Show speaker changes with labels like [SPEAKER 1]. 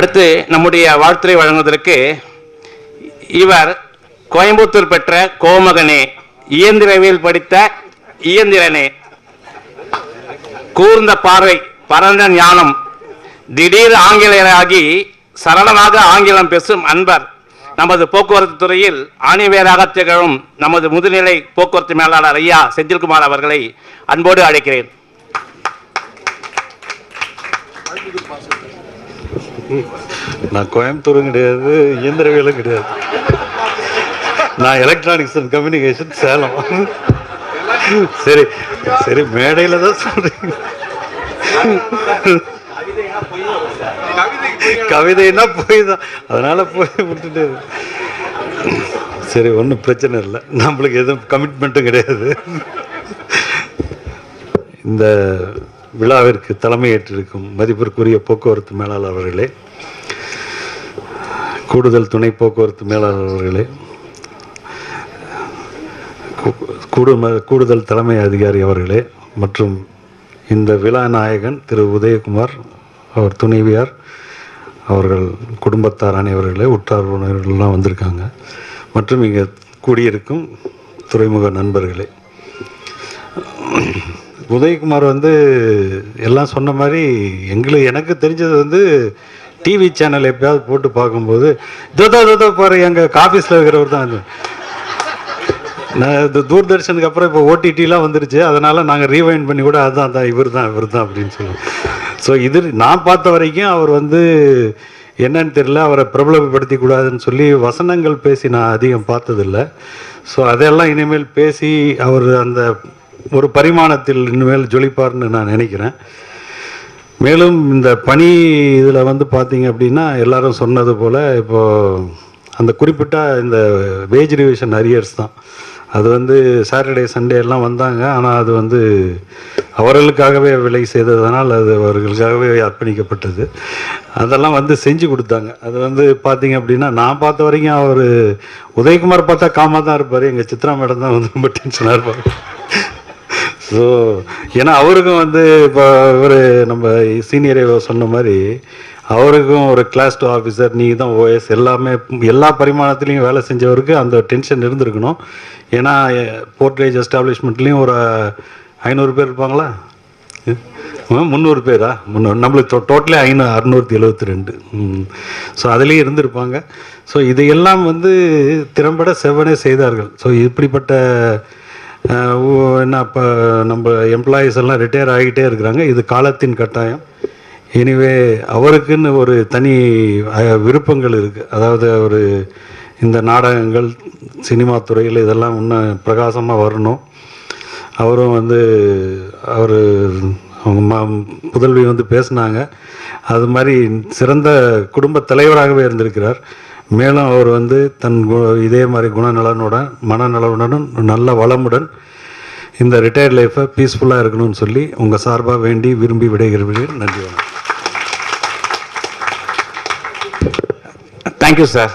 [SPEAKER 1] அடுத்து நம்முடைய வாழ்த்துறை வழங்குவதற்கு இவர் கோயம்புத்தூர் பெற்ற கோமகனே இயந்திரவியல் படித்த இயந்திரனே. கூர்ந்த பார்வை பரந்த ஞானம். திடீர் ஆங்கிலேயராகி சரளமாக ஆங்கிலம் பேசும் அன்பர். நமது போக்குவரத்து துறையில் ஆணிவேராக திகழும் நமது முதுநிலை போக்குவரத்து மேலாளர் ஐயா செந்தில்குமார் அவர்களை அன்போடு அழைக்கிறேன்.
[SPEAKER 2] நான் கோயம்புத்தூரும் கிடையாது இயந்திரவியலும் கிடையாது. நான் எலக்ட்ரானிக்ஸ் அண்ட் கம்யூனிகேஷன் சேலம். சரி சரி மேடையில் தான் சொல்றீங்க. கவிதைன்னா போய் தான் அதனால் போய் விட்டுட்டு. சரி ஒன்றும் பிரச்சனை இல்லை. நம்மளுக்கு எதுவும் கமிட்மெண்ட்டும் கிடையாது. இந்த விழாவிற்கு தலைமையேற்றிருக்கும் மதிப்பிற்குரிய போக்குவரத்து மேலாளர் அவர்களே கூடுதல் துணை போக்குவரத்து மேலாளர் அவர்களே கூடும- கூடுதல் தலைமை அதிகாரி அவர்களே மற்றும் இந்த விழா நாயகன் திரு உதயகுமார் அவர் துணைவியார் அவர்கள் குடும்பத்தார் அனைவர்களே உற்றார் உணர்வுகள்லாம் வந்திருக்காங்க. மற்றும் இங்கே கூடியிருக்கும் துறைமுக நண்பர்களே உதயகுமார் வந்து எல்லாம் சொன்ன மாதிரி எங்களுக்கு எனக்கு தெரிஞ்சது வந்து டிவி சேனல் எப்பயாவது போட்டு பார்க்கும்போது தோதோ தோதோ பாரு எங்கள் ஆஃபீஸில் இருக்கிறவர் தான். நான் இது தூர்தர்ஷனுக்கு அப்புறம் இப்போ ஓடிடிலாம் வந்துருச்சு. அதனால் நாங்கள் ரீவைண்ட் பண்ணி கூட அதுதான் தான் இவர் தான் இவர் தான் அப்படின்னு சொல்லுவோம் ஸோ இது நான் பார்த்த வரைக்கும் அவர் வந்து என்னன்னு தெரியல அவரை பிரபலப்படுத்தி கூடாதுன்னு சொல்லி வசனங்கள் பேசி நான் அதிகம் பார்த்ததில்ல. ஸோ அதெல்லாம் இனிமேல் பேசி அவர் அந்த ஒரு பரிமாணத்தில் இனிமேல் ஜொலிப்பார்னு நான் நினைக்கிறேன். மேலும் இந்த பணி இதில் வந்து பார்த்தீங்க அப்படின்னா எல்லாரும் சொன்னது போல் இப்போது அந்த குறிப்பிட்ட இந்த வேஜ் ரிவிஷன் அரியர்ஸ் தான். அது வந்து சாட்டர்டே சண்டே எல்லாம் வந்தாங்க. ஆனால் அது வந்து அவர்களுக்காகவே விலை செய்ததனால் அது அவர்களுக்காகவே அர்ப்பணிக்கப்பட்டது. அதெல்லாம் வந்து செஞ்சு கொடுத்தாங்க. அது வந்து பார்த்தீங்க அப்படின்னா நான் பார்த்த வரைக்கும் அவர் உதயகுமார் பார்த்தா காமாக தான் இருப்பார். எங்கள் சித்ரா மேடம் தான் வந்து ரொம்ப டென்ஷனாக இருப்பார் ஸோ ஏன்னா அவருக்கும் வந்து இப்போ இவர் நம்ம சீனியர் சொன்ன மாதிரி அவருக்கும் ஒரு கிளாஸ் டூ ஆஃபீஸர் நீ தான் ஓஎஸ் எல்லாமே எல்லா பரிமாணத்துலேயும் வேலை செஞ்சவருக்கு அந்த டென்ஷன் இருந்திருக்கணும். ஏன்னா போர்ட்ரேஜ் எஸ்டாப்ளிஷ்மெண்ட்லேயும் ஒரு ஐநூறு பேர் இருப்பாங்களா? முந்நூறு பேரா? முன்னூறு நம்மளுக்கு டோட்டலே ஐநூறு அறுநூற்றி எழுபத்தி ரெண்டு. ஸோ அதுலேயும் இருந்திருப்பாங்க. ஸோ இதையெல்லாம் வந்து திறம்பட செவ்வனே செய்தார்கள். ஸோ இப்படிப்பட்ட என்ன இப்போ நம்ம எம்ப்ளாயீஸ் எல்லாம் ரிட்டையர் ஆகிட்டே இருக்கிறாங்க. இது காலத்தின் கட்டாயம். எனிவே அவருக்குன்னு ஒரு தனி விருப்பங்கள் இருக்குது அதாவது ஒரு இந்த நாடகங்கள் சினிமா துறையில் இதெல்லாம் இன்னும் பிரகாசமாக வரணும். அவரும் வந்து அவர் அவங்க புதல்வி வந்து பேசினாங்க. அது மாதிரி சிறந்த குடும்ப தலைவராகவே இருந்திருக்கிறார். மேலும் அவர் வந்து தன் கு- இதே மாதிரி குணநலனுடன் மனநலனுடன் நல்ல வளமுடன் இந்த ரிட்டையர்ட் லைஃப்பை பீஸ்ஃபுல்லாக இருக்கணும்னு சொல்லி உங்கள் சார்பாக வேண்டி விரும்பி விடைகிறேன் நன்றி வணக்கம்.
[SPEAKER 1] Thank you sir